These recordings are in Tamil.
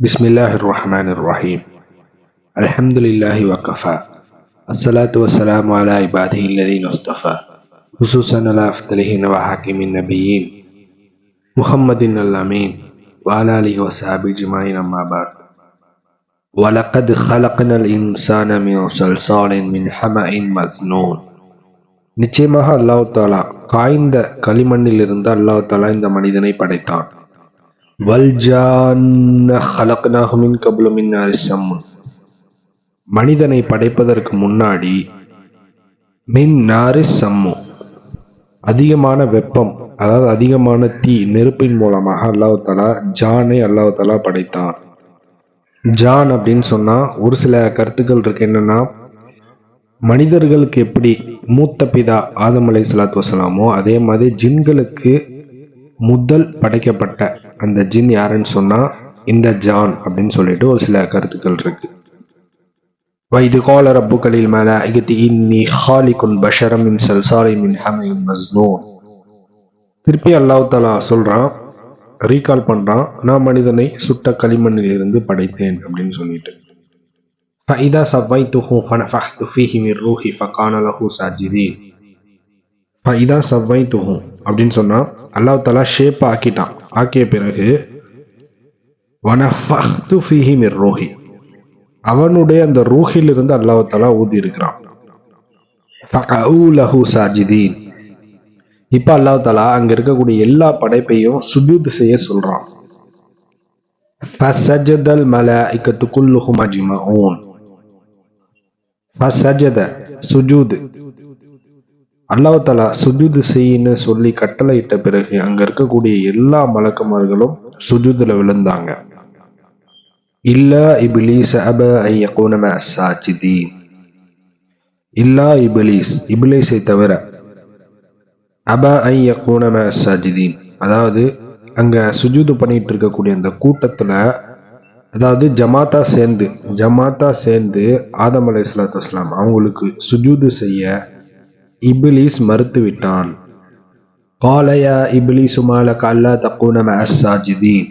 بسم الله الرحمن الرحيم الحمد لله وكفى الصلاة والسلام على عباده الذين اصطفى خصوصا على أفضلهن وحاكم النبيين محمد الأمين وعلى آله وصحبه أجمعين أما بعد ولقد خلقنا الإنسان من صلصال من حمأ مسنون நிச்சயமாக அல்லாஹ் தாலா காய்ந்த களிமண்ணில் இருந்து அல்லாஹ் தாலா இந்த மனிதனை படைத்தான் வல்ஜான்ன ஹலக்னாஹு மின் கப்லு மின் நாரி மனிதனை படைப்பதற்கு முன்னாடி மின் நாரி சம்மு. அதிகமான வெப்பம் அதாவது அதிகமான தீ நெருப்பின் மூலமாக அல்லாஹ் ஜானை அல்லாவுதாலா படைத்தான். ஜான் அப்படின்னு சொன்னா ஒரு சில கருத்துக்கள் இருக்கு. என்னன்னா மனிதர்களுக்கு எப்படி மூத்த பிதா ஆதம் அலை சலாத்து வசலாமோ அதே மாதிரி ஜின்களுக்கு முதல் படைக்கப்பட்ட அந்த ஜின் யாருன்னு சொன்னால் இந்த ஜான் அப்படின்னு சொல்லிட்டு ஒரு சில கருத்துக்கள் இருக்கு. வைது கால ரப்பு கலில் மேல அகத்தி இன்னி ஹாலிகுன் பஷரம் மின் சல்சாரி மின் ஹமின் மஸ்னூன். திருப்பி அல்லாஹ் தலா சொல்கிறான் ரீகால் பண்ணுறான் நான் மனிதனை சுட்ட களிமண்ணில் இருந்து படைத்தேன் அப்படின்னு சொல்லிட்டு. ஃபைதா சவ்வை துஹூ ஃபனஃபஹ்து ஃபீஹி மிர் ரூஹி ஃபகான லஹு சாஜிதீன். ஃபைதா சவ்வை துஹூ அப்படின்னு சொன்னால் அல்லாஹ் தலா ஷேப் ஆக்கிட்டான். ஆக்கிய பிறகு வனஃபஹ்து ஃபீஹி மிர் ரூஹி. அவனுடைய அந்த ரூஹில் இருந்து அல்லாஹ் ஊதி இருக்கிறான். லஹு சாஜிதீன். இப்ப அல்லாஹாலா அங்க இருக்கக்கூடிய எல்லா படைப்பையும் சுஜூத் செய்ய சொல்றான். ஃபசஜதல் மலாயிகத்து குல்லுஹும் அஜ்மஊன். ஃபசஜத சுஜூத். அல்லாஹாலா சுஜூது செய்யின்னு சொல்லி கட்டளையிட்ட பிறகு அங்க இருக்கக்கூடிய எல்லா மலக்குமார்களும் சுஜூதுல விழுந்தாங்க. இல்ல இபிலீஸ் அப ஐயகூன அசாச்சிதி இல்லா இபிலீஸ் இபிலீஸை தவிர அப ஐயகூன அசாஜிதீன் அதாவது அங்க சுஜூது பண்ணிட்டு இருக்கக்கூடிய அந்த கூட்டத்துல அதாவது ஜமாத்தா சேர்ந்து ஜமாத்தா சேர்ந்து ஆதம் அலை சலாத்து வஸ்லாம் அவங்களுக்கு சுஜூது செய்ய இபிலிஸ் மறுத்துவிட்டான். காலையா இபிலிசு மாலக அல்லா தக்கூன மசாஜிதீன்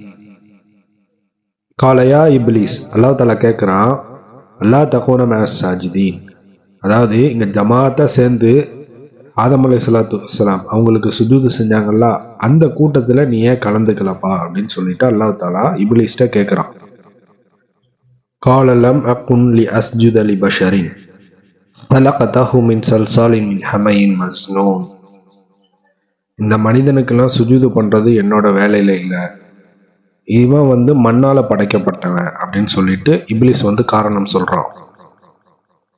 காலையா இபிலிஸ் அல்லா தலா கேட்குறான் அல்லா தக்கூன மசாஜிதீன் அதாவது இங்க ஜமாத்தா சேர்ந்து ஆதம் அலை சலாத்து வலாம் அவங்களுக்கு சுஜூது செஞ்சாங்கல்ல அந்த கூட்டத்தில் நீ ஏன் கலந்துக்கலப்பா அப்படின்னு சொல்லிட்டு அல்லாஹ் தாலா இபிலிஸ்ட கேட்குறான் காலலம் அக்குன்லி அஸ்ஜுத் அலி பஷரின். خلقته من صلصال من حمأ مسنون இந்த மனிதனுக்கெல்லாம் சுஜூது பண்றது என்னோட வேலையில இல்ல இவன் வந்து மண்ணால படைக்கப்பட்டவன் அப்படின்னு சொல்லிட்டு இப்லிஸ் வந்து காரணம் சொல்றான்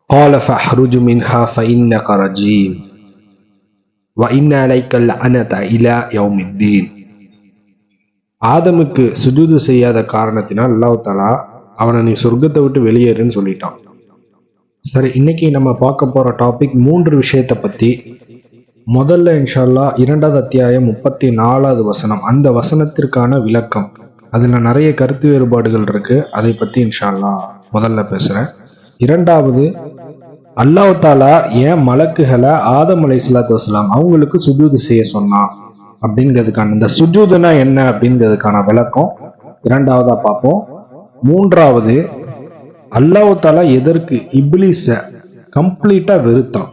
قال فاخرج منها فإنك رجيم وإن عليك اللعنة إلى يوم الدين ஆதமுக்கு சுஜூது செய்யாத காரணத்தினால் அல்லாஹ் தலா அவனை நீ சொர்க்கத்தை விட்டு வெளியேறுன்னு சொல்லிட்டான் சரி இன்னைக்கு நம்ம பார்க்க போற டாபிக் மூன்று விஷயத்தை பத்தி. முதல்ல இன்ஷால்லா இரண்டாவது அத்தியாயம் முப்பத்தி நாலாவது வசனம். அந்த வசனத்திற்கான விளக்கம். அதுல நிறைய கருத்து வேறுபாடுகள் இருக்கு. அதை பத்தி இன்ஷால்லா முதல்ல பேசுறேன். இரண்டாவது அல்லாஹ் ஏன் மலக்குகளை ஆதம் அலை சலாத்து வசலாம் அவங்களுக்கு சுஜூது செய்ய சொன்னான் அப்படிங்கிறதுக்கான இந்த சுஜூதுனா என்ன அப்படிங்கிறதுக்கான விளக்கம். இரண்டாவதா பார்ப்போம். மூன்றாவது அல்லாஹாலா எதற்கு இப்லீஸ கம்ப்ளீட்டா வெறுத்தான்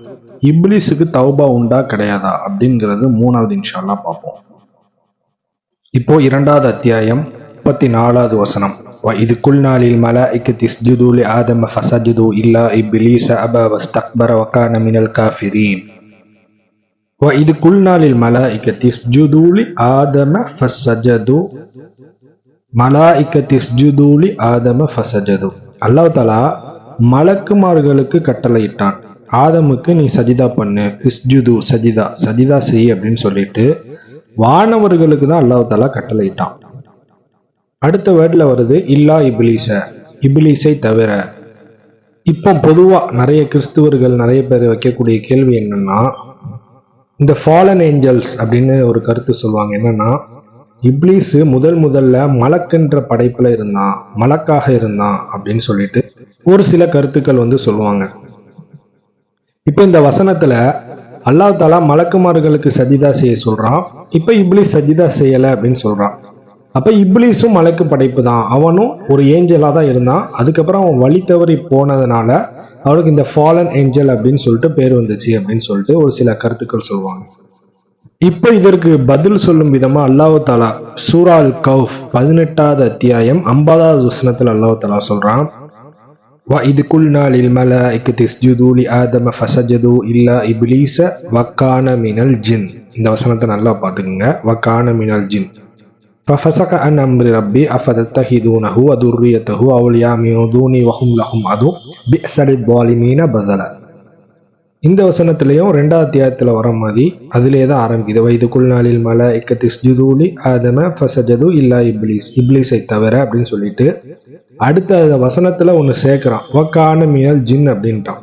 இப்லீஸுக்கு தௌபா உண்டா கிடையாதா? அப்படிங்கிறது மூணாவது இன்ஷால்லா பார்ப்போம். இப்போ இரண்டாவது அத்தியாயம் முப்பத்தி நாலாவது வசனம் இது குல்நாளில் மலாய்க்கு திஸ்ஜுதூலி ஆதம ஃபசஜுது இல்லா இப்லீஸ அப வஸ்தக்பர வக்கான மினல் காஃபிரீன். இது குல்நாளில் மலாய்க்கு திஸ்ஜுதூலி ஆதம ஃபசஜது. மலாய்க்க திஸ்ஜுதூலி ஆதம ஃபசஜது. அல்லாஹாலா மலக்குமார்களுக்கு கட்டளையிட்டான். ஆதமுக்கு நீ சஜிதா பண்ணு இஸ்ஜுது சஜிதா சஜிதா செய் அப்படின்னு சொல்லிட்டு வானவர்களுக்கு தான் அல்லாஹாலா கட்டளையிட்டான். அடுத்த வேர்டில் வருது இல்லா இபிலிச இபிலிஸை தவிர. இப்போ பொதுவாக நிறைய கிறிஸ்துவர்கள் நிறைய பேர் வைக்கக்கூடிய கேள்வி என்னன்னா இந்த ஃபாலன் ஏஞ்சல்ஸ் அப்படின்னு ஒரு கருத்து சொல்லுவாங்க. என்னன்னா இப்ளீஸ் முதல் முதல்ல மலக்குன்ற படைப்புல இருந்தான் மலக்காக இருந்தான் அப்படின்னு சொல்லிட்டு ஒரு சில கருத்துக்கள் வந்து சொல்லுவாங்க. இப்ப இந்த வசனத்துல அல்லாஹ் தாலா மலக்குமார்களுக்கு சஜிதா செய்ய சொல்றான். இப்ப இப்ளீஸ் சஜிதா செய்யல அப்படின்னு சொல்றான். அப்ப இப்லீஸும் மலக்கு படைப்பு தான். அவனும் ஒரு ஏஞ்சலா தான் இருந்தான். அதுக்கப்புறம் அவன் வழி தவறி போனதுனால அவனுக்கு இந்த ஃபாலன் ஏஞ்சல் அப்படின்னு சொல்லிட்டு பேர் வந்துச்சு அப்படின்னு சொல்லிட்டு ஒரு சில கருத்துக்கள் சொல்லுவாங்க. இப்ப இதற்கு பதில் சொல்லும் விதமா அல்லாஹ் தாலா சூரால் கவுஃப் பதினெட்டாவது அத்தியாயம் ஐம்பதாவது வசனத்துல அல்லாஹ் தாலா சொல்றான் وَإِذْ قُلْنَا لِلْمَلَائِكَةِ اسْجُدُوا لِآدَمَ فَسَجَدُوا إِلَّا إِبْلِيسَ وَكَانَ مِنَ الْجِنِّ இந்த வசனத்தை நல்லா பார்த்துக்குங்க وَكَانَ مِنَ الْجِنِّ فَفَسَقَ عَنْ أَمْرِ رَبِّي أَفَتَتَّخِذُونَهُ وَذُرِّيَّتَهُ أَوْلِيَاءَ مِنْ دُونِي وَهُمْ لَكُمْ عَدُوٌّ بِئْسَ لِلظَّالِمِينَ بَدَلًا இந்த வசனத்திலையும் ரெண்டாவது அத்தியாயத்தில் வர மாதிரி அதிலே தான் ஆரம்பிக்குது வைதுக்குள் நாளில் மலை இக்கத்திஸ் ஜுதூலி ஆதம ஃபசஜது இல்லா இப்லீஸ். இப்லீஸை தவிர அப்படின்னு சொல்லிட்டு அடுத்த வசனத்தில் ஒன்று சேர்க்குறான். வக்கான மினல் ஜின் அப்படின்ட்டான்.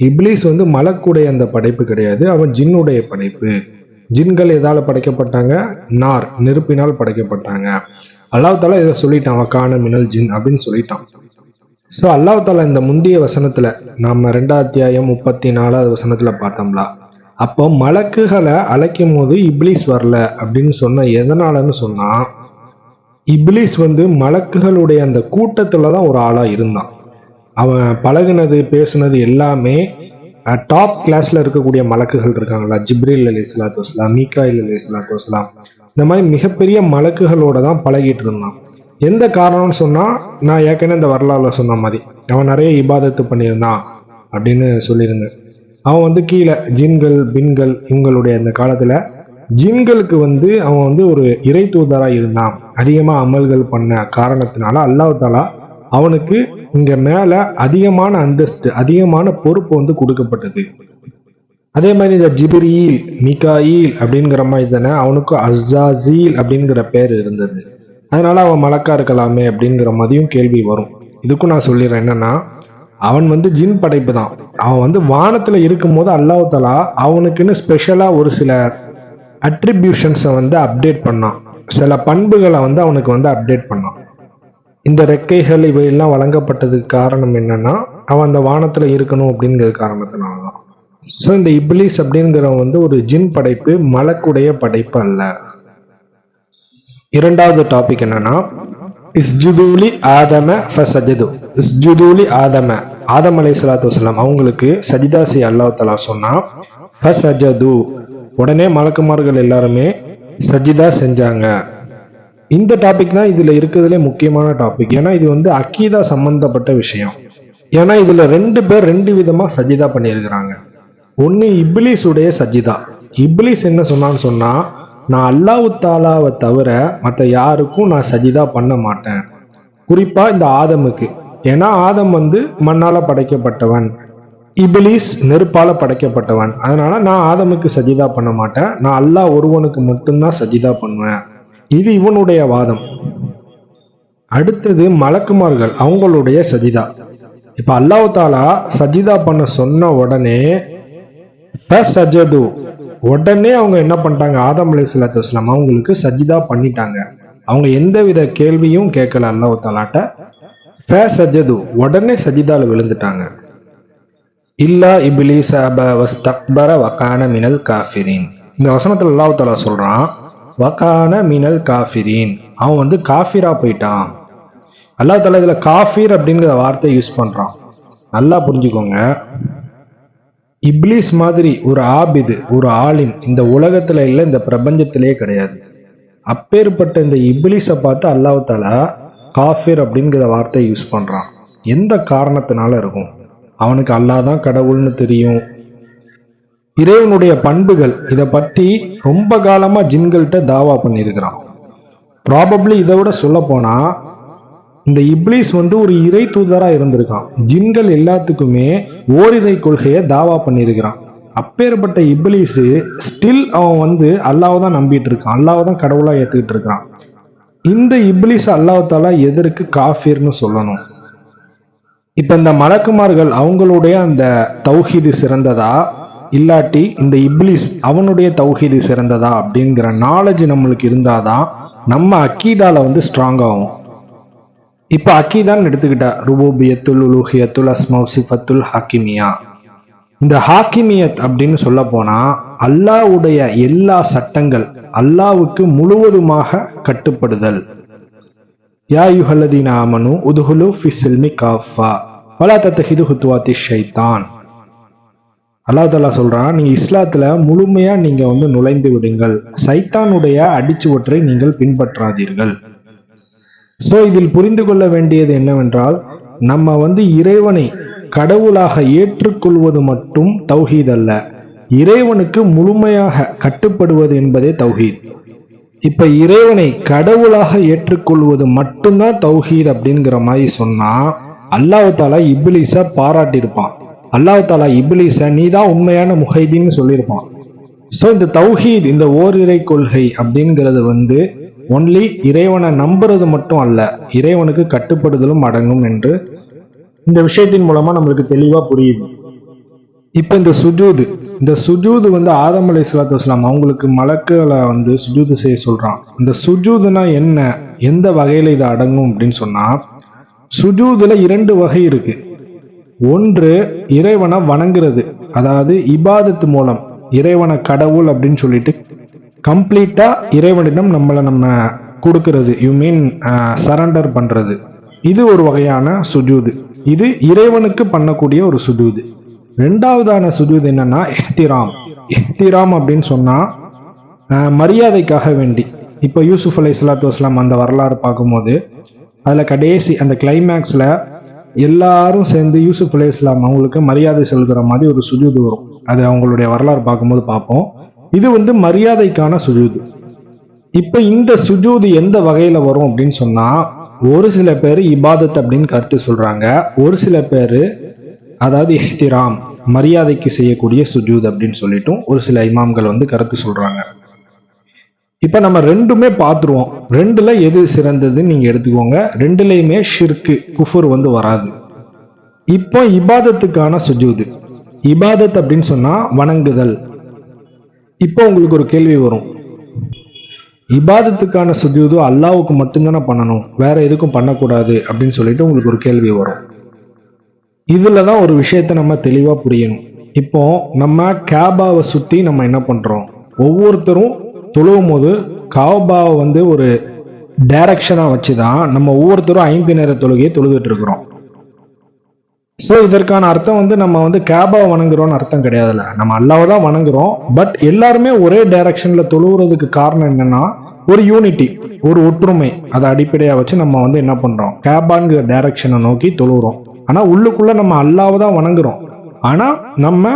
இப்லீஸ் வந்து மலக்குடைய அந்த படைப்பு கிடையாது அவன் ஜின்னுடைய படைப்பு. ஜின்கள் எதால் படைக்கப்பட்டாங்க? நார் நெருப்பினால் படைக்கப்பட்டாங்க. அல்லாஹ் தாலா இதை சொல்லிட்டான். வக்கான மினல் ஜின் அப்படின்னு சொல்லிட்டான். ஸோ அல்லாஹ் தாலா இந்த முந்தைய வசனத்துல நாம ரெண்டாவது அத்தியாயம் முப்பத்தி நாலாவது வசனத்துல பார்த்தோம்ல. அப்போ மலக்குகளை அழைக்கும் போது இப்லீஸ் வரல அப்படின்னு சொன்ன எதனாலன்னு சொன்னா இப்லீஸ் வந்து மலக்குகளுடைய அந்த கூட்டத்தில் தான் ஒரு ஆளா இருந்தான். அவன் பழகுனது பேசுனது எல்லாமே டாப் கிளாஸ்ல இருக்கக்கூடிய மலக்குகள் இருக்காங்களா ஜிப்ரில் அலி இஸ்லாத்து வஸ்லாம் மீகாயில் அலி இஸ்லாத்து வஸ்லாம். இந்த மாதிரி மிகப்பெரிய மலக்குகளோட தான் பழகிட்டு இருந்தான். எந்த காரணம்னு சொன்னால் நான் ஏற்கனவே இந்த வரலாறுல சொன்ன மாதிரி அவன் நிறைய இபாதத்து பண்ணியிருந்தான் அப்படின்னு சொல்லியிருந்தேன் அவன் வந்து கீழே ஜின்கள் பின்கள் இவங்களுடைய அந்த காலத்தில் ஜின்களுக்கு வந்து அவன் வந்து ஒரு இறை தூதராக இருந்தான். அதிகமாக அமல்கள் பண்ண காரணத்தினால அல்லாவுதாலா அவனுக்கு இங்கே மேலே அதிகமான அந்தஸ்து அதிகமான பொறுப்பு வந்து கொடுக்கப்பட்டது. அதே மாதிரி இந்த ஜிபிரியில் மிகாயில் அப்படிங்கிற மாதிரி தானே அவனுக்கு அஸ்ஸாசீல் அப்படிங்கிற பேர் இருந்தது. அதனால் அவன் மலக்கா இருக்கலாமே அப்படிங்கிற மாதிரியும் கேள்வி வரும். இதுக்கும் நான் சொல்லிடுறேன் என்னன்னா அவன் வந்து ஜின் படைப்பு தான் அவன் வந்து வானத்தில் இருக்கும்போது போது தலா அவனுக்குன்னு ஸ்பெஷலாக ஒரு சில அட்ரிபியூஷன்ஸை வந்து அப்டேட் பண்ணான். சில பண்புகளை வந்து அவனுக்கு வந்து அப்டேட் பண்ணான். இந்த ரெக்கைகள் இவையெல்லாம் வழங்கப்பட்டதுக்கு காரணம் என்னன்னா அவன் அந்த வானத்தில் இருக்கணும் அப்படிங்கிறது காரணத்தினால தான் ஸோ இந்த இப்லீஸ் அப்படிங்கிறவன் வந்து ஒரு ஜின் படைப்பு மலக்குடைய படைப்பு அல்ல. இரண்டாவது டாபிக் என்னன்னா இஸ்ஜுதூலி ஆதம ஃபசஜது. இஸ்ஜுதூலி ஆதம. ஆதம் அலை சலாத்து வசலாம் அவங்களுக்கு சஜிதா செய் அல்லாஹ் தலா சொன்னா ஃபசஜது. உடனே மலக்குமார்கள் எல்லாருமே சஜிதா செஞ்சாங்க. இந்த டாபிக் தான் இதுல இருக்கிறதுலே முக்கியமான டாபிக் ஏன்னா இது வந்து அக்கீதா சம்பந்தப்பட்ட விஷயம். ஏன்னா இதுல ரெண்டு பேர் ரெண்டு விதமா சஜிதா பண்ணியிருக்கிறாங்க. ஒன்னு இப்லீஸ் உடைய சஜிதா. இப்லீஸ் என்ன சொன்னான்னு சொன்னா நான் அல்லாஹ் தாலாவை தவிர மற்ற யாருக்கும் நான் சஜிதா பண்ண மாட்டேன். குறிப்பா இந்த ஆதமுக்கு. ஏன்னா ஆதம் வந்து மண்ணால படைக்கப்பட்டவன். இபிலிஸ் நெருப்பால படைக்கப்பட்டவன். அதனால நான் ஆதமுக்கு சஜிதா பண்ண மாட்டேன். நான் அல்லாஹ் ஒருவனுக்கு மட்டும்தான் சஜிதா பண்ணுவேன். இது இவனுடைய வாதம். அடுத்தது மலக்குமார்கள் அவங்களுடைய சஜிதா. இப்ப அல்லாஹ் தாலா சஜிதா பண்ண சொன்ன உடனே சஜது உடனே அவங்க என்ன பண்ணிட்டாங்க? ஆதம் அலி சலாத்து வஸ்லாம் அவங்களுக்கு சஜிதா பண்ணிட்டாங்க. அவங்க எந்த வித கேள்வியும் கேட்கல அல்லாஹ் தாலாட்ட சஜது உடனே சஜிதால விழுந்துட்டாங்க. இல்லா இபிலிஸ் அப வஸ்தக்பர வக்கான மினல் காஃபிரின். இந்த வசனத்துல அல்லாஹ் தலா சொல்றான் வக்கான மினல் காஃபிரின். அவன் வந்து காஃபிரா போயிட்டான். அல்லாஹ் தலா இதுல காஃபிர் அப்படிங்கிற வார்த்தை யூஸ் பண்றான். நல்லா புரிஞ்சுக்கோங்க. இப்லீஸ் மாதிரி ஒரு ஆபிது ஒரு ஆலிம் இந்த உலகத்துல இல்ல இந்த பிரபஞ்சத்திலேயே கிடையாது. அப்பேற்பட்ட இந்த இப்லீஸை பார்த்து அல்லாஹ் காஃபிர் அப்படிங்கிற வார்த்தையை யூஸ் பண்றான். எந்த காரணத்தினால இருக்கும்? அவனுக்கு அல்லாஹ் தான் கடவுள்னு தெரியும். இறைவனுடைய பண்புகள் இதை பத்தி ரொம்ப காலமா ஜின்கள்கிட்ட தாவா பண்ணியிருக்கிறான். ப்ராபப்ளி இதை விட சொல்ல போனா இந்த இப்லீஸ் வந்து ஒரு இறை தூதரா இருந்திருக்கான். ஜின்கள் எல்லாத்துக்குமே ஓரிரை கொள்கையை தாவா பண்ணியிருக்கிறான். அப்பேற்பட்ட இப்லீஸ் ஸ்டில் அவன் வந்து அல்லாவை தான் நம்பிட்டு இருக்கான் அல்லாவை தான் கடவுளா ஏத்துக்கிட்டு இருக்கான் இந்த இப்லீஸ் அல்லாஹாலா எதற்கு காஃபிர்னு சொல்லணும்? இப்ப இந்த மலக்குமார்கள் அவங்களுடைய அந்த தௌஹீது சிறந்ததா? இல்லாட்டி இந்த இப்லீஸ் அவனுடைய தௌஹீது சிறந்ததா? அப்படிங்கிற நாலேஜ் நம்மளுக்கு இருந்தாதான் நம்ம அக்கீதால வந்து ஸ்ட்ராங் ஆகும் இப்ப அக்கீதான் எடுத்துக்கிட்டா ருபூபியத்துல் உலூஹியத்துல் அஸ்மௌ சிஃபத்துல் ஹாக்கிமியா. இந்த ஹாக்கிமியத் அப்படின்னு சொல்ல போனா அல்லாவுடைய எல்லா சட்டங்கள் அல்லாவுக்கு முழுவதுமாக கட்டுப்படுதல். யா யுஹல்லதி நாமனு உதுகுலு ஃபிசில்மி காஃபா. வலா தத்தஹிது ஹுத்வாத்தி ஷைத்தான். அல்லா தாலா சொல்றான் நீங்க இஸ்லாத்துல முழுமையா நீங்க வந்து நுழைந்து விடுங்கள். சைத்தானுடைய அடிச்சுவற்றை நீங்கள் பின்பற்றாதீர்கள். ஸோ இதில் புரிந்து கொள்ள வேண்டியது என்னவென்றால் நம்ம வந்து இறைவனை கடவுளாக ஏற்றுக்கொள்வது மட்டும் தௌஹீத் அல்ல. இறைவனுக்கு முழுமையாக கட்டுப்படுவது என்பதே தௌஹீத். இப்ப இறைவனை கடவுளாக ஏற்றுக்கொள்வது மட்டும்தான் தௌஹீத் அப்படிங்கிற மாதிரி சொன்னா அல்லாஹ் தாலா இப்லீஸ பாராட்டியிருப்பான். அல்லாஹ் தாலா இப்லீஸ நீ தான் உண்மையான முஹைதீன்னு சொல்லியிருப்பான். ஸோ இந்த தௌஹீத் இந்த ஓரிரை கொள்கை அப்படிங்கிறது வந்து ஒன்லி இறைவனை நம்புறது மட்டும் அல்ல இறைவனுக்கு கட்டுப்படுதலும் அடங்கும் என்று இந்த விஷயத்தின் மூலமா நம்மளுக்கு தெளிவா புரியுது. இப்ப இந்த சுஜூது இந்த சுஜூது வந்து ஆதம் அலி சலாத்து வஸ்லாம் அவங்களுக்கு மலக்குகளை வந்து சுஜூது செய்ய சொல்றான். இந்த சுஜூதுனா என்ன எந்த வகையில இது அடங்கும் அப்படின்னு சொன்னா சுஜூதுல இரண்டு வகை இருக்கு. ஒன்று இறைவனை வணங்குறது அதாவது இபாதத்து மூலம் இறைவனை கடவுள் அப்படின்னு சொல்லிட்டு கம்ப்ளீட்டா இறைவனிடம் நம்மளை நம்ம கொடுக்கறது. யூ மீன் சரண்டர் பண்றது. இது ஒரு வகையான சுஜூது. இது இறைவனுக்கு பண்ணக்கூடிய ஒரு சுஜூது. ரெண்டாவதான சுஜூது என்னன்னா எஹ்திராம் எஹ்திராம் அப்படின்னு சொன்னா மரியாதைக்காக வேண்டி. இப்போ யூசுப் அலை சலாத்து வஸ்லாம் அந்த வரலாறு பார்க்கும்போது அதில் கடைசி அந்த கிளைமேக்ஸில் எல்லாரும் சேர்ந்து யூசுப் அலை இஸ்லாம் அவங்களுக்கு மரியாதை செலுத்துற மாதிரி ஒரு சுஜூது வரும். அது அவங்களுடைய வரலாறு பார்க்கும்போது பார்ப்போம். இது வந்து மரியாதைக்கான சுஜூது. இப்போ இந்த சுஜூது எந்த வகையில வரும் அப்படின்னு சொன்னா ஒரு சில பேர் இபாதத் அப்படின்னு கருத்து சொல்றாங்க. ஒரு சில பேர் அதாவது எஹ்திராம் மரியாதைக்கு செய்யக்கூடிய சுஜூத் அப்படின்னு சொல்லிட்டும் ஒரு சில இமாம்கள் வந்து கருத்து சொல்றாங்க. இப்ப நம்ம ரெண்டுமே பார்த்துருவோம் ரெண்டுல எது சிறந்ததுன்னு நீங்க எடுத்துக்கோங்க. ரெண்டுலேயுமே ஷிர்கு குஃபுர் வந்து வராது. இப்போ இபாதத்துக்கான சுஜூது. இபாதத் அப்படின்னு சொன்னா வணங்குதல். இப்போ உங்களுக்கு ஒரு கேள்வி வரும். இபாதத்துக்கான சுஜூது அல்லாவுக்கு மட்டும்தானே பண்ணணும். வேற எதுக்கும் பண்ணக்கூடாது அப்படின்னு சொல்லிட்டு உங்களுக்கு ஒரு கேள்வி வரும். இதுல தான் ஒரு விஷயத்த நம்ம தெளிவா புரியணும். இப்போ நம்ம கேபாவை சுத்தி நம்ம என்ன பண்றோம்? ஒவ்வொருத்தரும் தொழுவும் போது காபாவை வந்து ஒரு டைரக்ஷனா வச்சுதான் நம்ம ஒவ்வொருத்தரும் ஐந்து நேர தொழுகையை தொழுதுட்டு இருக்கிறோம். ஸோ இதற்கான அர்த்தம் வந்து நம்ம வந்து கேபாவை வணங்குறோம்னு அர்த்தம் கிடையாதுல்ல. நம்ம அல்லாவை தான் வணங்குறோம். பட் எல்லாருமே ஒரே டைரக்ஷனில் தொழுவுறதுக்கு காரணம் என்னன்னா ஒரு யூனிட்டி ஒரு ஒற்றுமை. அதை அடிப்படையாக வச்சு நம்ம வந்து என்ன பண்ணுறோம் கேபாங்கிற டைரக்ஷனை நோக்கி தொழுகிறோம் ஆனால் உள்ளுக்குள்ளே நம்ம அல்லாவை தான் வணங்குறோம். ஆனால் நம்ம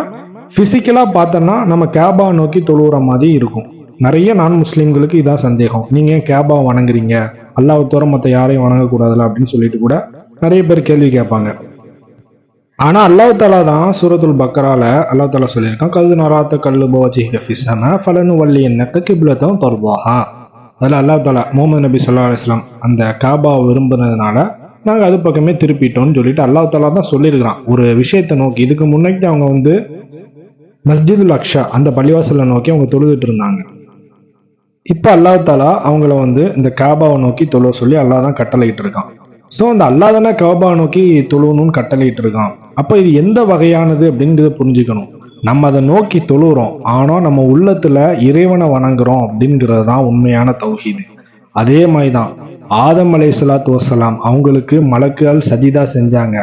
ஃபிசிக்கலாக பார்த்தோம்னா நம்ம கேபாவை நோக்கி தொழுகிற மாதிரி இருக்கும். நிறைய நான் முஸ்லீம்களுக்கு இதான் சந்தேகம். நீங்கள் ஏன் கேபாவை வணங்குறீங்க? அல்லாவை தவிர மற்ற யாரையும் வணங்கக்கூடாதுல அப்படின்னு சொல்லிட்டு கூட நிறைய பேர் கேள்வி கேட்பாங்க. ஆனா அல்லாஹ் தாலா தான் சூரத்துல் பக்கரால அல்லாஹ் தாலா சொல்லியிருக்கான் கது நராத்த கல்லு பவச்சி ஹஃபிசம ஃபலனு வள்ளி என்னத்த கிப்லத்தம் தர்வாஹா. அதில் அல்லாஹ் தாலா முகமது நபி சொல்லா அலிஸ்லாம் அந்த காபாவை விரும்புனதுனால நாங்கள் அது பக்கமே திருப்பிட்டோம்னு சொல்லிட்டு அல்லாஹ் தாலா தான் சொல்லியிருக்கிறான். ஒரு விஷயத்தை நோக்கி இதுக்கு முன்னாடி அவங்க வந்து மஸ்ஜிதுல் அக்ஷா அந்த பள்ளிவாசலை நோக்கி அவங்க தொழுதுட்டு இருந்தாங்க. இப்போ அல்லாஹ் தாலா அவங்கள வந்து இந்த காபாவை நோக்கி தொழுவ சொல்லி அல்லாஹ் தான் கட்டளையிட்டு இருக்கான் ஸோ அந்த அல்லாஹ் தானே காபாவை நோக்கி தொழுவணும்னு கட்டளையிட்டு இருக்கான் அப்போ இது எந்த வகையானது அப்படிங்கிறத புரிஞ்சுக்கணும். நம்ம அதை நோக்கி தொழுகிறோம் ஆனால் நம்ம உள்ளத்தில் இறைவனை வணங்குறோம் அப்படிங்கிறது தான் உண்மையான தௌஹீது. அதே மாதிரி தான் ஆதம் அலை சலாத்து வசலாம் அவங்களுக்கு மலக்குகள் சஜிதா செஞ்சாங்க.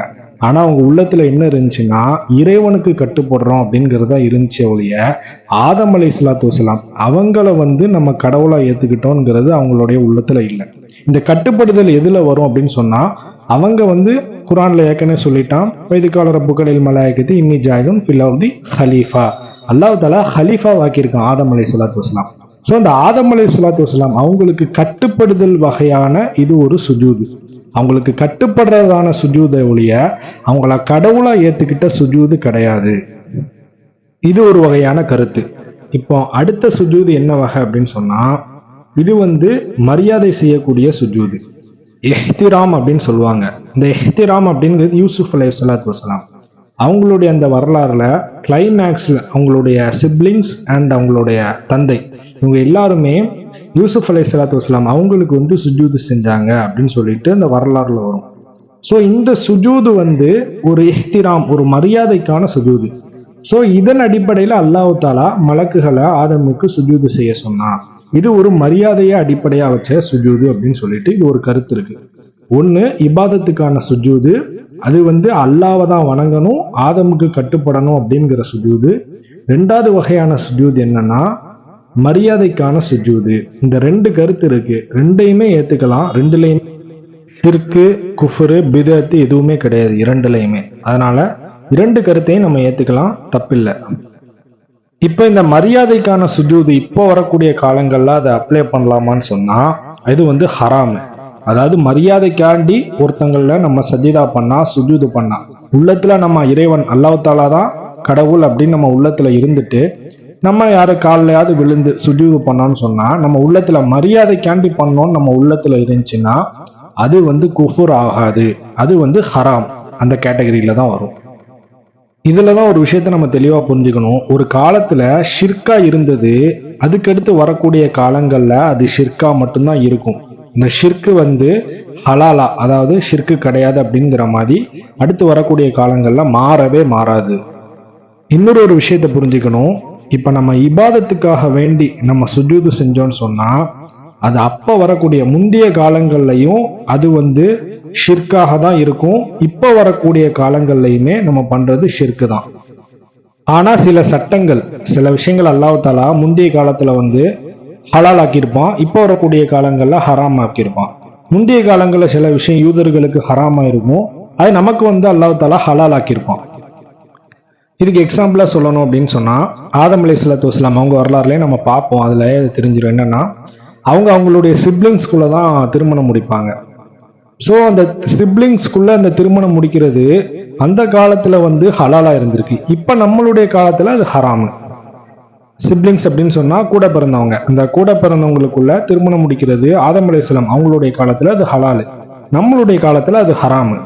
ஆனால் அவங்க உள்ளத்தில் என்ன இருந்துச்சுன்னா இறைவனுக்கு கட்டுப்படுறோம் அப்படிங்கிறதா இருந்துச்சு ஒழிய ஆதம் அலை சலாத்து வசலாம் அவங்கள வந்து நம்ம கடவுளாக ஏற்றுக்கிட்டோங்கிறது அவங்களுடைய உள்ளத்தில் இல்லை. இந்த கட்டுப்படுதல் எதில் வரும் அப்படின்னு சொன்னால் அவங்க வந்து குரான்ல ஏற்கனவே சொல்லிட்டான். வைதிகால ரப்புகளில் மலாயக்கத்து இன்னி ஆவு தி ஹலீஃபா. அல்லாஹ் தலா ஹலீஃபா வாக்கியிருக்கான் ஆதம் அலை சலாத்து வசலாம் ஸோ அந்த ஆதம் அலை சலாத்து வசலாம் அவங்களுக்கு கட்டுப்படுதல் வகையான இது ஒரு சுஜூது. அவங்களுக்கு கட்டுப்படுறதான சுஜூதை ஒழிய அவங்கள கடவுளா ஏத்துக்கிட்ட சுஜூது கிடையாது. இது ஒரு வகையான கருத்து. இப்போ அடுத்த சுஜூது என்ன வகை அப்படின்னு சொன்னா இது வந்து மரியாதை செய்யக்கூடிய சுஜூது. எஹ்திராம் அப்படின்னு சொல்லுவாங்க. இந்த எஹ்திராம் அப்படிங்கிறது யூசுஃப் அலை சலாத் வசலாம் அவங்களுடைய அந்த வரலாறுல கிளைமேக்ஸ்ல அவங்களுடைய சிப்ளிங்ஸ் அண்ட் அவங்களுடைய தந்தை. இவங்க எல்லாருமே யூசுஃப் அலை சலாத் வசலாம் அவங்களுக்கு வந்து சுஜூது செஞ்சாங்க அப்படின்னு சொல்லிட்டு அந்த வரலாறுல வரும். ஸோ இந்த சுஜூது வந்து ஒரு எஹ்திராம் ஒரு மரியாதைக்கான சுஜூது ஸோ இதன் அடிப்படையில் அல்லாஹ் தாலா மலக்குகளை ஆதமுக்கு சுஜூது செய்ய சொன்னான். இது ஒரு மரியாதையை அடிப்படையாக வச்ச சுஜூது அப்படின்னு சொல்லிட்டு இது ஒரு கருத்து இருக்கு. ஒன்று இபாதத்துக்கான சுஜூது அது வந்து அல்லாவை தான் வணங்கணும் ஆதமுக்கு கட்டுப்படணும் அப்படிங்கிற சுஜூது. ரெண்டாவது வகையான சுஜூது என்னன்னா மரியாதைக்கான சுஜூது. இந்த ரெண்டு கருத்து இருக்கு. ரெண்டையுமே ஏத்துக்கலாம். ரெண்டுலையுமே ஷிர்கு குஃபுரு பிதத்து எதுவுமே கிடையாது. இரண்டுலையுமே. அதனால இரண்டு கருத்தையும் நம்ம ஏத்துக்கலாம். தப்பில்லை. இப்போ இந்த மரியாதைக்கான சுஜூது இப்போ வரக்கூடிய காலங்களில் அதை அப்ளை பண்ணலாமான்னு சொன்னால் இது வந்து ஹராமு அதாவது மரியாதைக்காண்டி ஒருத்தங்களில் நம்ம சஜிதா பண்ணா சுஜூது பண்ணா. உள்ளத்தில் நம்ம இறைவன் அல்லாவத்தாலா தான் கடவுள் அப்படின்னு நம்ம உள்ளத்தில் இருந்துட்டு நம்ம யார் காலையாவது விழுந்து சுஜூது பண்ணோன்னு சொன்னால் நம்ம உள்ளத்தில் மரியாதைக்காண்டி பண்ணோன்னு நம்ம உள்ளத்தில் இருந்துச்சுன்னா அது வந்து குஃபுர் ஆகாது. அது வந்து ஹராம் அந்த கேட்டகரியில தான் வரும். இதில் தான் ஒரு விஷயத்த நம்ம தெளிவாக புரிஞ்சுக்கணும். ஒரு காலத்தில் ஷிர்கா இருந்தது அதுக்கடுத்து வரக்கூடிய காலங்களில் அது ஷிர்கா மட்டும்தான் இருக்கும். இந்த ஷிர்கு வந்து ஹலாலா அதாவது ஷிர்கு கிடையாது அப்படிங்கிற மாதிரி அடுத்து வரக்கூடிய காலங்களில் மாறவே மாறாது. இன்னொரு ஒரு விஷயத்த புரிஞ்சுக்கணும். இப்போ நம்ம இபாதத்துக்காக வேண்டி நம்ம சுஜூது செஞ்சோன்னு சொன்னால் அது அப்ப வரக்கூடிய முந்தைய காலங்கள்லையும் அது வந்து ஷிர்காக தான் இருக்கும். இப்போ வரக்கூடிய காலங்கள்லையுமே நம்ம பண்றது ஷிர்கு தான். ஆனா சில சட்டங்கள் சில விஷயங்கள் அல்லாவத்தாலா முந்தைய காலத்துல வந்து ஹலால் ஆக்கியிருப்பான். இப்போ வரக்கூடிய காலங்கள்ல ஹராம் ஆக்கியிருப்பான். முந்தைய காலங்கள்ல சில விஷயம் யூதர்களுக்கு ஹராமா இருக்கும். அது நமக்கு வந்து அல்லாவத்தாலா ஹலால் ஆக்கியிருப்பான். இதுக்கு எக்ஸாம்பிளா சொல்லணும் அப்படின்னு சொன்னா ஆதம் அலி சலாத்து வஸ்லாம் அவங்க வரலாறுலயே நம்ம பார்ப்போம். அதுல தெரிஞ்சிடும் என்னன்னா அவங்க அவங்களுடைய சிப்ளிங்ஸ்குள்ள தான் திருமணம் முடிப்பாங்க. ஸோ அந்த சிப்ளிங்ஸ்குள்ள அந்த திருமணம் முடிக்கிறது அந்த காலத்தில் வந்து ஹலாலாக இருந்திருக்கு. இப்போ நம்மளுடைய காலத்தில் அது ஹராமு சிப்ளிங்ஸ் அப்படின்னு சொன்னால் கூட பிறந்தவங்க. இந்த கூட பிறந்தவங்களுக்குள்ள திருமணம் முடிக்கிறது ஆதம் அவங்களுடைய காலத்தில் அது ஹலாலு நம்மளுடைய காலத்தில் அது ஹராமு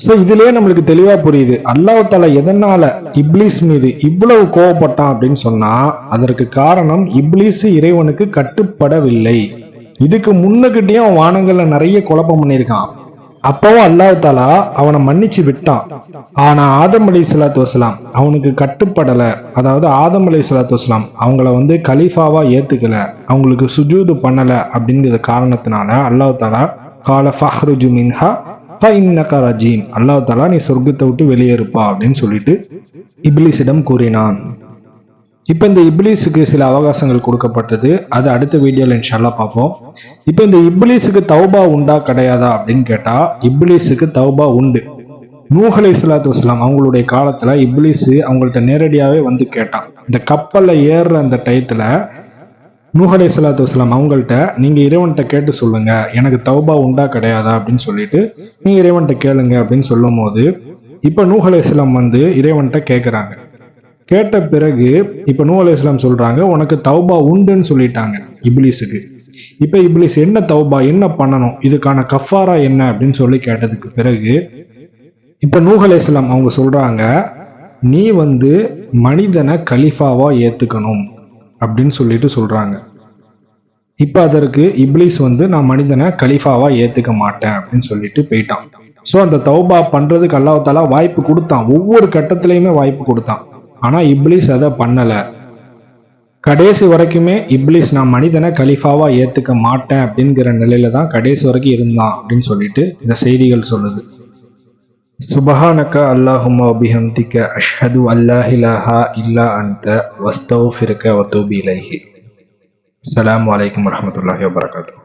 ஸோ இதுலயே நம்மளுக்கு தெளிவா புரியுது. அல்லாஹ் தாலா எதனால இப்லீஸ் மீது இவ்வளவு கோவப்பட்டான் அப்படின்னு சொன்னா அதற்கு காரணம் இப்லீஸ் இறைவனுக்கு கட்டுப்படவில்லை. இதுக்கு முன்னுக்கிட்டே அவன் வானங்கள்ல நிறைய குழப்பம் பண்ணியிருக்கான். அப்பவும் அல்லாஹ் தாலா அவனை மன்னிச்சு விட்டான். ஆனா ஆதம் அலி சலாத்து வசலாம் அவனுக்கு கட்டுப்படல. அதாவது ஆதம் அலி சலாத்து வசலாம் அவங்கள வந்து கலீஃபாவா ஏத்துக்கல. அவங்களுக்கு சுஜூது பண்ணல அப்படிங்கிற காரணத்தினால அல்லாஹ் தாலா கால ஃபஹ்ருஜு மின்ஹா இன்னக்கா ரஜீம். அல்லாஹ் தாலா நீ சொர்க்கத்தை விட்டு வெளியேறுப்பா அப்படின்னு சொல்லிட்டு இப்லீஸிடம் கூறினான். இப்போ இந்த இப்லீஸுக்கு சில அவகாசங்கள் கொடுக்கப்பட்டது. அது அடுத்த வீடியோவில் இன்ஷால்லா பார்ப்போம். இப்போ இந்த இப்லீஸுக்கு தௌபா உண்டா கிடையாதா அப்படின்னு கேட்டா இப்லீஸுக்கு தௌபா உண்டு. நூஹ் சலாத்து வஸ்லாம் அவங்களுடைய காலத்துல இப்லீஸ் அவங்கள்ட்ட நேரடியாவே வந்து கேட்டான். இந்த கப்பலில் ஏறுற அந்த டயத்துல நூஹலை சலாத்து வஸ்லாம் அவங்கள்ட்ட நீங்க இறைவன்கிட்ட கேட்டு சொல்லுங்க. எனக்கு தௌபா உண்டா கிடையாதா? அப்படின்னு சொல்லிட்டு நீங்க இறைவன்கிட்ட கேளுங்க. அப்படின்னு சொல்லும் போது இப்ப நூஹலை இஸ்லாம் வந்து இறைவன்கிட்ட கேட்குறாங்க கேட்ட பிறகு இப்ப நூ அலி இஸ்லாம் சொல்றாங்க உனக்கு தௌபா உண்டுன்னு சொல்லிட்டாங்க இப்லீஸுக்கு. இப்ப இப்லீஸ் என்ன தௌபா என்ன பண்ணணும்? இதுக்கான கஃபாரா என்ன? அப்படின்னு சொல்லி கேட்டதுக்கு பிறகு இப்ப நூஹ் இஸ்லாம் அவங்க சொல்றாங்க நீ வந்து மனிதனை கலிஃபாவா ஏத்துக்கணும். அப்படின்னு சொல்லிட்டு சொல்றாங்க. இப்ப அதற்கு இப்ளிஸ் வந்து நான் மனிதனை கலிஃபாவா ஏத்துக்க மாட்டேன் அப்படின்னு சொல்லிட்டு போயிட்டான். ஸோ அந்த தௌபா பண்றதுக்கு அல்லாஹாலா வாய்ப்பு கொடுத்தான். ஒவ்வொரு கட்டத்திலையுமே வாய்ப்பு கொடுத்தான். ஆனா இப்லீஸ் அதை பண்ணல. கடைசி வரைக்குமே இப்ளிஸ் நான் மனிதனை கலிஃபாவா ஏத்துக்க மாட்டேன் அப்படிங்கிற நிலையில தான் கடைசி வரைக்கும் இருந்தான் அப்படின்னு சொல்லிட்டு இந்த செய்திகள் சொல்லுது. سبحانك اللهم وبحمدك أشهد أن لا إله إلا أنت وأستغفرك وأتوب إليه السلام عليكم ورحمة الله وبركاته